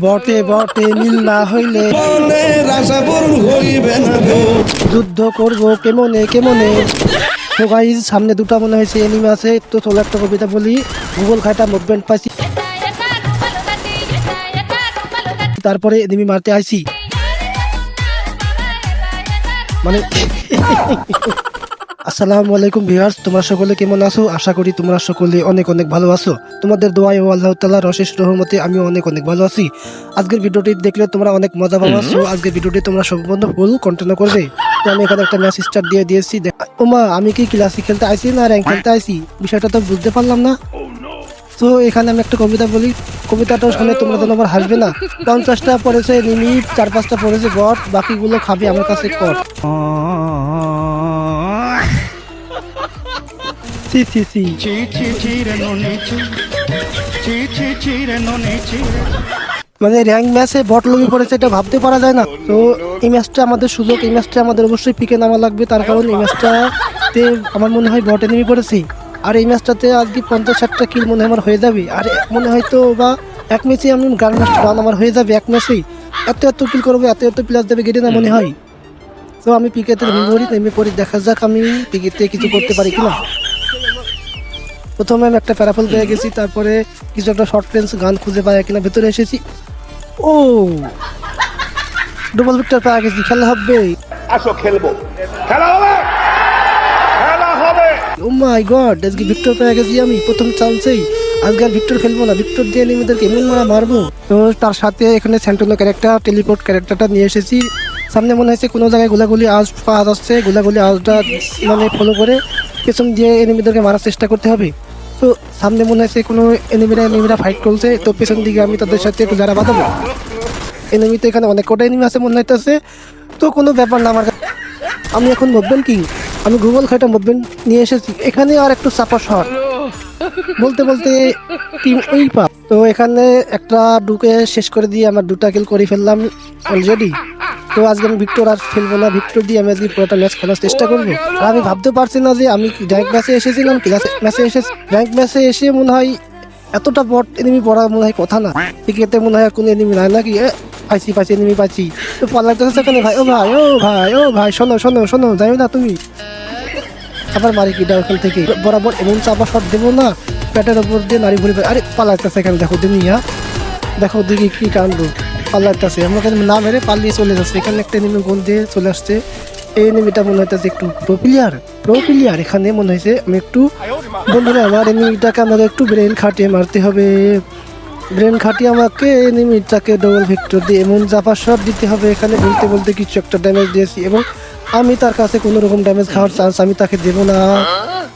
বটে বটে মিল না হইলে যুদ্ধ করব কেমনে কেমনে? তো গাইজ সামনে দুটো মনে হয়েছে এনিমে আছে। তো চলো একটা কবিতা বলি। গুগল খাটা মুভমেন্ট পাইছি। তারপরে এনিমি মারতে আইছি। মানে আসসালামু আলাইকুম ভিউয়ার্স তোমরা সকলে কেমন আছো? আশা করি তোমরা সকলে অনেক অনেক ভালো আছো। তোমাদের দোয়াই ও আল্লাহ তাআলার অশেষ রহমতে আমি অনেক অনেক ভালো আছি। আজকের ভিডিওটি দেখলে তোমরা অনেক মজা পাবা। সো আজকের ভিডিওটি তোমরা সম্পূর্ণ ফুল কন্টিনিউ করবে। তো আমি এখানে একটা ম্যাচ স্টার্ট দিয়ে দিয়েছি। দেখ- ওমা আমি কি ক্লাসিক খেলতে আইছি না র্যাঙ্ক খেলতে আইছি? বিষয়টা তো বুঝতে পারলাম না। তো এখানে আমি একটা কবিতা বলি। কবিতাটা শুনে তোমরা যেন আবার হাসবে না। পঞ্চাশটা পড়েছে নিমি চার পাঁচটা পড়েছে বট বাকিগুলো খাবে আমার কাছে কর। সি সি সি চি চি চিরে নুনি চি চি চি চিরে নুনি চি মানে র্যাঙ্ক ম্যাচে বট লবি পড়েছে এটা ভাবতে পারা যায় না। তো এই ম্যাচটা আমাদের সুযোগ এই ম্যাচটা আমাদের অবশ্যই পিকে নামা লাগবে। তার কারণ এই ম্যাচটাতে আমার মনে হয় বটে নেমে পড়েছি। আর এই ম্যাচটাতে আজকে পঞ্চাশ ষাটটা কিল মনে আমার হয়ে যাবে। আর মনে হয় তো বা এক ম্যাচে আমি গ্রান্ড মাস্টার রান আমার হয়ে যাবে এক ম্যাচেই এত এত কিল করব এত এত প্লাস দেবে গেটে না মনে হয়। তো আমি পিকেতে নেমে পড়ি নেমে পড়ি দেখা যাক আমি পিকেতে কিছু করতে পারি কিনা। প্রথমে আমি একটা প্যারাফল পেয়ে গেছি তারপরে কিছু একটা শর্ট রেঞ্জ গান খুঁজে পাই কিনা ভেতরে এসেছি। ও! ডবল ভিক্টর পেয়ে গেছি খেলা হবে। আসো খেলব। খেলা হবে! খেলা হবে! ও মাই গড আজকে ভিক্টর পেয়ে গেছি আমি। প্রথম চান্সেই আজকে আর ভিক্টর খেলব না ভিক্টর দিয়ে নিমিদেরকে এমন মারা মারবো। তো তার সাথে এখানে স্যান্টোনো ক্যারেক্টার টেলিপোর্ট ক্যারেক্টারটা নিয়ে এসেছি। সামনে মনে হয়েছে কোনো জায়গায় গোলাগুলি আওয়াজ পাওয়া যাচ্ছে গোলাগুলি আওয়াজটা মানে ফলো করে। পেছন দিয়ে এনিমিদেরকে মারার চেষ্টা করতে হবে। তো সামনে মনে হয়েছে কোনো এনিমিরা এনিমিরা ফাইট করছে। তো পেছন দিকে আমি তাদের সাথে একটু যারা বাঁধাবো। এনিমি তো এখানে অনেক কটা এনিমি আছে মনে হইতেছে। তো কোনো ব্যাপার না আমার। আমি এখন মুভমেন্ট কিং। আমি গুগল খাইটা মুভমেন্ট নিয়ে এসেছি। এখানে আর একটু চাপা শহর বলতে বলতে টিম ওই পা তো এখানে একটা ডুকে শেষ করে দিয়ে আমার দুটা কিল করে ফেললাম অলরেডি তো আজকে আমি ভিক্টর আর খেলব না। ভিক্টর দিয়ে আমি আজকে পুরোটা ম্যাচ খেলার চেষ্টা করব। আর আমি ভাবতে পারছি না যে আমি র্যাঙ্ক ম্যাচে এসেছিলাম ম্যাচে এসে র্যাঙ্ক ম্যাচে এসে মনে হয় এতটা বট এনিমি পড়া মনে হয় কথা না। ক্রিকেটে মনে হয় কোনো এনিমি নাই নাকি? পাইছি পাইছি এনিমি পাইছি। তো পাল্লাতে সেখানে ভাই। ও ভাই ও ভাই ও ভাই, শোনো শোনো শোনো যাই না তুমি। আবার মারি কি ওখান থেকে। বরাবর এমন চাপা শট দেবো না। প্যাটের ওপর দিয়ে নারী ভরে আরে পাল্লাইতেছে এখানে। দেখো, তুমি ইয়া দেখো, দেখি কি কাণ্ড। পাল্লাইতেছে আমাকে না মেরে পালিয়ে চলে যাচ্ছে। এখানে একটা এনিমি গোল দিয়ে চলে আসছে। এই এনিমিটা মনে হইতেছে একটু প্রো প্লেয়ার প্রো এখানে মনে হয়েছে আমি একটু, বন্ধুরা, আমার এনিমিটাকে আমাকে একটু ব্রেন খাটিয়ে মারতে হবে। ব্রেন খাটিয়ে আমাকে এনিমিটাকে ডবল ভিক্টর দিয়ে এমন জাপা শট দিতে হবে। এখানে বলতে বলতে কিছু একটা ড্যামেজ দিয়েছি এবং আমি তার কাছে কোনো রকম ড্যামেজ খাওয়ার চান্স আমি তাকে দেবো না।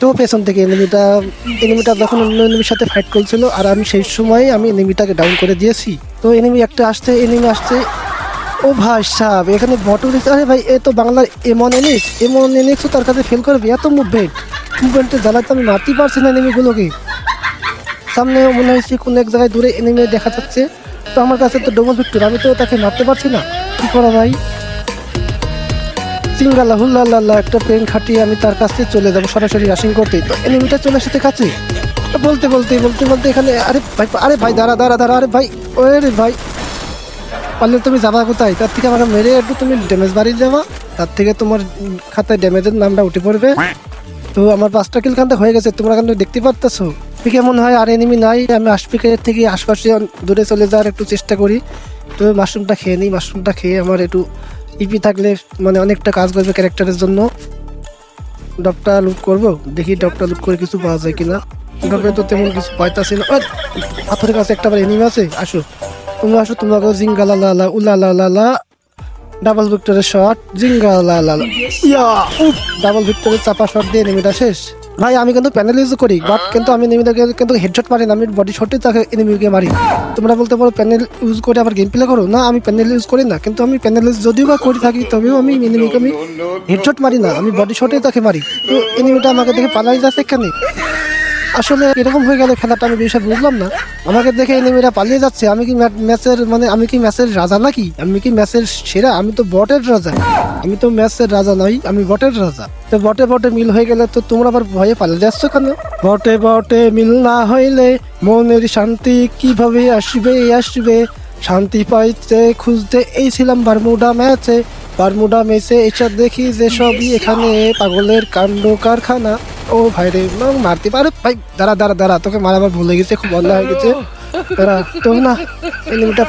তো পেছন থেকে এনিমিটা এনিমিটা যখন অন্য এনিমির সাথে ফাইট করছিল, আর আমি সেই সময় আমি এনিমিটাকে ডাউন করে দিয়েছি। তো এনিমি একটা আসছে এনিমি আসছে। ও ভাই সাহেব, এখানে বটল দিচ্ছে আরে ভাই, এ তো বাংলার এমন এনিক্স এমন এনিক্স তার কাছে ফেল করবে, এত মুভমেন্ট মুভমেন্টের জ্বালাতে আমি মারতেই পারছি না এনিমিগুলোকে সামনে মনে হয়েছে কোনো এক জায়গায় দূরে এনিমি দেখা যাচ্ছে। তো আমার কাছে তো ডবল ভিক্টর আমি তো তাকে মারতে পারছি না। কি করা ভাই? সিঙ্গালা, হুল্লা একটা প্লেন খাটিয়ে আমি তার কাছে চলে যাব, সরাসরি রাশিং করতে তো এনিমিটা চলে আসতে কাছে বলতে বলতে বলতে বলতে এখানে, আরে ভাই আরে ভাই, দাঁড়া দাঁড়া দাঁড়া, আরে ভাই, ওরে ভাই। পারলে তুমি যাবা কোথায়? তার থেকে আমাকে মেরে একটু তুমি ড্যামেজ বাড়িয়ে যাবা তার থেকে তোমার খাতায় ড্যামেজের নামটা উঠে পড়বে। তো আমার পাঁচটা কিল হয়ে গেছে, তোমরা কিন্তু দেখতে পারতেছো। পিকে মনে হয়, আর এনিমি নাই, আমি আশপিকের থেকে আশপাশে দূরে চলে যাওয়ার একটু চেষ্টা করি। তো মাশরুমটা খেয়ে নিই, মাশরুমটা খেয়ে আমার একটু ইপি থাকলে মানে অনেকটা কাজ করবে ক্যারেক্টারের জন্য। ডপটা লুট করব, দেখি ডপটা লুট করে কিছু পাওয়া যায় কিনা। ডপে তো তেমন কিছু পাইতাছি না! পাথরের কাছে একটা আবার এনিমি আছে, আসো। তোমরা আসো তোমাকে জিঙ্গালা লালা উলা লা লা লা ডাবল ভিক্টরের শট জিঙ্গা লা লা লা। ইয়া, উফ ডাবল ভিক্টরের চাপা শট দিয়ে এনিমিটা শেষ। ভাই আমি কিন্তু প্যানেল ইউজ করি বাট কিন্তু আমি এনিমিটাকে কিন্তু হেডশট মারি না আমি বডি শটে তাকে এনিমিকে মারি। তোমরা বলতে পারো প্যানেল ইউজ করে আবার গেম প্লে করো? না আমি প্যানেল ইউজ করি না কিন্তু আমি প্যানেল ইউজ যদিও বা করে থাকি তবেও আমি এনিমিকে আমি হেডশট মারি না আমি বডি শটে তাকে মারি। তো এনিমিটা আমাকে দেখে পালাই যাচ্ছে এখানে। আসলে এরকম হয়ে গেল খেলাটা, আমি বিষয় বুঝলাম না। আমাকে দেখে এনিমিরা পালিয়ে যাচ্ছে, আমি কি ম্যাচের মানে আমি কি ম্যাচের রাজা নাকি? আমি কি ম্যাচের সেরা? আমি তো বটের রাজা। আমি তো ম্যাচের রাজা নই, আমি বটের রাজা। তো বটে বটে মিল হয়ে গেলে তো তোমরা আবার ভয়ে পালিয়ে যাচ্ছ কেন? বটে বটে মিল না হইলে মনের শান্তি কীভাবে আসবে আসবে? শান্তি পাইতে খুঁজতে এই ছিলাম বারমুডা ম্যাচে। বারমুডা ম্যাচে এসে দেখি যে সবই এখানে পাগলের কাণ্ড কারখানা। ও ভাই রে মারতে পারে? ভাই, দাঁড়া দাঁড়া দাঁড়া, তোকে মারাবার ভুলে গেছে, খুব বন্ধ হয়ে গেছে। তো না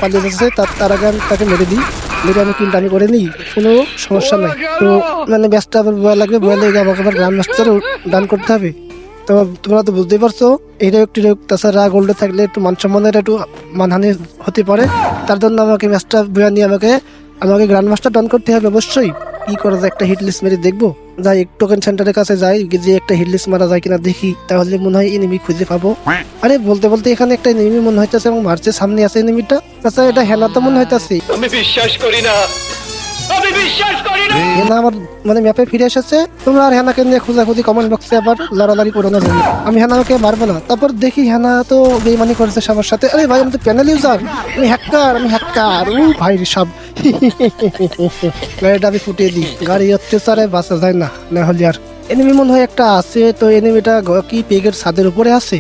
পালিয়ে যাচ্ছে তার তার আগে আমি তাকে মেরে দিই। মেরে আমি কিনটা আমি করে নিই, কোনো সমস্যা নাই। তো মানে ব্যস্ত আবার ভয় লাগবে, ভয় লেগে আমাকে আবার গ্রাম মাস্টার দান করতে হবে। তো তোমরা তো বুঝতেই পারছ এটা একটু রোগ তাছাড়া গোল্ডে থাকলে একটু মান সম্মানের একটু মানহানি হতে পারে। তার জন্য আমাকে ম্যাচটা বয়া নিয়ে আমাকে আমাকে গ্র্যান্ড মাস্টার ডান করতে হবে অবশ্যই। কি করা যায়, একটা হিট লিস্ট মেরে দেখব? যাই টোকেন সেন্টারের কাছে যাই যে একটা হিট লিস্ট মারা যায় কিনা দেখি, তাহলে মনে হয় এনিমি খুঁজে পাবো। আরে, বলতে বলতে এখানে একটা এনিমি মনে হইতেছে এবং মারছে, সামনে আছে এনিমিটা তাছাড়া এটা হেনা তো মনে হইতেছে। আমি বিশ্বাস করি না। আমি বিশ্বাস করি না। হেনা আমার মানে ম্যাপে ফিরে এসেছে। তোমরা আর হেনাকে নিয়ে খোঁজাখুঁজি কমেন্ট বক্সে আবার লড়ালড়ি করো না জানি। আমি হেনাকে মারবো না। তারপর দেখি হেনা তো বেইমানি করেছে সবার সাথে। আরে ভাই, আমি তো প্যানেল ইউজার আমি হ্যাকার আমি হ্যাকার ও ভাই সব গাড়িটা আমি ফুটিয়ে দিই। গাড়ি অত্যাচারে বাঁচা যায় না? না হলে আর এনিমি মনে হয় একটা আছে, তো এনিমিটা কি পেগের ছাদের উপরে আছে?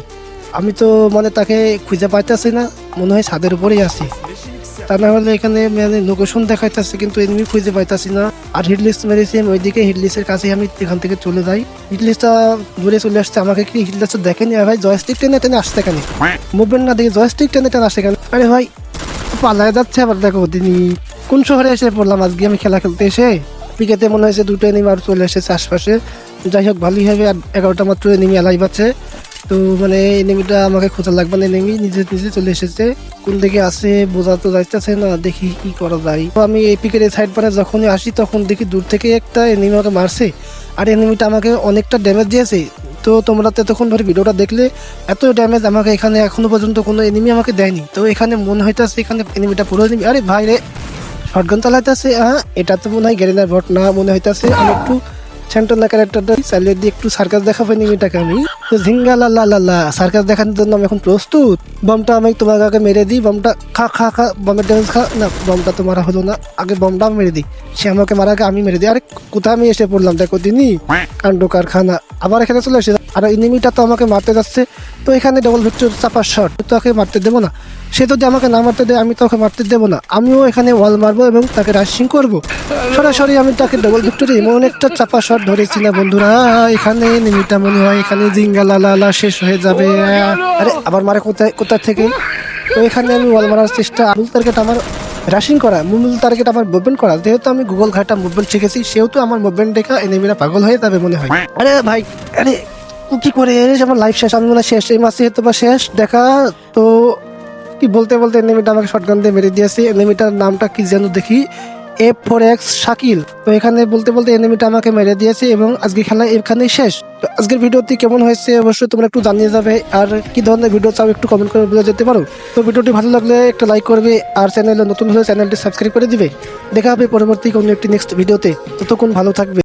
আমি তো মানে তাকে খুঁজে পাইতেছি না। মনে হয় ছাদের উপরেই আছে। তা না হলে এখানে মানে লোকেশন দেখাইতেছে, কিন্তু এনিমি খুঁজে পাইতাছি না। আর হিটলিস্ট মেরেছি, আমি ওইদিকে হিটলিস্টের কাছে আমি এখান থেকে চলে যাই। হিটলিস্টটা দূরে চলে আসছে, আমাকে কি হিটলিস্ট দেখেনি ভাই জয়স্টিক টেনে টেনে আসছে কেন? মুভমেন্ট না দেখে জয়স্টিক টেনে টেনে আসছে কেন? আরে ভাই, পালায় যাচ্ছে আবার দেখো তিনি কোন শহরে এসে পড়লাম আজকে আমি খেলা খেলতে এসে? পিকেতে মনে হয়েছে দুটো এনিমি আর চলে এসেছে আশপাশে। যাই হোক, ভালোই হবে, আর এগারোটা মাত্র এনিমি আলাইভ আছে। তো মানে এনিমিটা আমাকে খোঁজা লাগবে না এনিমি, নিজে নিজে চলে এসেছে। কোন দিকে আছে বোঝা তো যাইতেছে না, দেখি কি করা যায়। তো আমি এই পিকের এই সাইড পারে যখনই আসি, তখন দেখি দূর থেকে একটা এনিমি আমাকে মারছে। আর এনিমিটা আমাকে অনেকটা ড্যামেজ দিয়েছে। তো তোমরা এতক্ষণ ধরে ভিডিওটা দেখলে, এত ড্যামেজ আমাকে এখানে এখনও পর্যন্ত কোনো এনিমি আমাকে দেয়নি। তো এখানে মনে হইতেছে এখানে এনিমিটা পুরো এনিমি আরে ভাই রে শটগান চালাইতেছে হ্যাঁ? এটা তো মনে হয় গেরিনার ভট না, মনে হইতাছে আমি একটু সেন্টনা ক্যারেক্টারটা চালিয়ে দিয়ে একটু সার্কাস দেখাবো নিমিটাকে আমি। তো ঝিঙ্গা লা লা লা সার্কাস দেখানোর জন্য আমি এখন প্রস্তুত। বমটা আমি তোমার আগে মেরে দিই, বমটা খা খা খা বমের ড্যামেজ খা। না, বমটা তো মারা হলো না। আগে বমটা মেরে দিই। সে আমাকে মারা আগে আমি মেরে দিই। আরে, কোথায় আমি এসে পড়লাম? দেখো তিনি। কাণ্ড কারখানা। আবার এখানে চলে এসে আর এনিমিটা তো আমাকে মারতে যাচ্ছে। তো এখানে ডবল ভিক্টর চাপার শট তোকে মারতে দেবো না। সে যদি আমাকে না মারতে দেয়, আমি তাকে মারতে দেবো না। আমিও এখানে ওয়াল মারবো এবং তাকে রাশিং করব। সরাসরি আমি তাকে ডবল ভিক্টরি এমন একটা চাপা শট ধরেছি না বন্ধুরা। এখানে নিমিটা মনে হয় এখানে জিঙ্গা লালা শেষ হয়ে যাবে। আরে, আবার মারে কোথায় কোথা থেকে? তো এখানে আমি ওয়াল মারার চেষ্টা, মূল টার্গেট আমার রাশিং করা, মূল টার্গেট আমার মুভমেন্ট করা। যেহেতু আমি গুগল ঘাটা মুভমেন্ট শিখেছি, সেহেতু আমার মুভমেন্ট দেখা এনিমিরা পাগল হয়ে যাবে মনে হয়। আরে ভাই, আরে, কি করে? আমার লাইফ শেষ, আমি মনে শেষ, এই মাসে হয়তো বা শেষ। দেখা, তো কি বলতে বলতে এনিমিটা আমাকে শটগান দিয়ে মেরে দিয়েছে। এনিমিটার নামটা কি যেন দেখি? F four X Shakil. তো এখানে বলতে বলতে এনিমিটা আমাকে মেরে দিয়েছে এবং আজকে খেলা এখানেই শেষ। তো আজকের ভিডিওটি কেমন হয়েছে অবশ্যই তোমরা একটু জানিয়ে যাবে। আর কি ধরনের ভিডিও চাও একটু কমেন্ট করে বলে যেতে পারো। তো ভিডিওটি ভালো লাগলে একটা লাইক করবে আর চ্যানেলে নতুন হলে চ্যানেলটি সাবস্ক্রাইব করে দিবে। দেখা হবে পরবর্তী কোনো একটি নেক্সট ভিডিওতে ততক্ষণ ভালো থাকবে।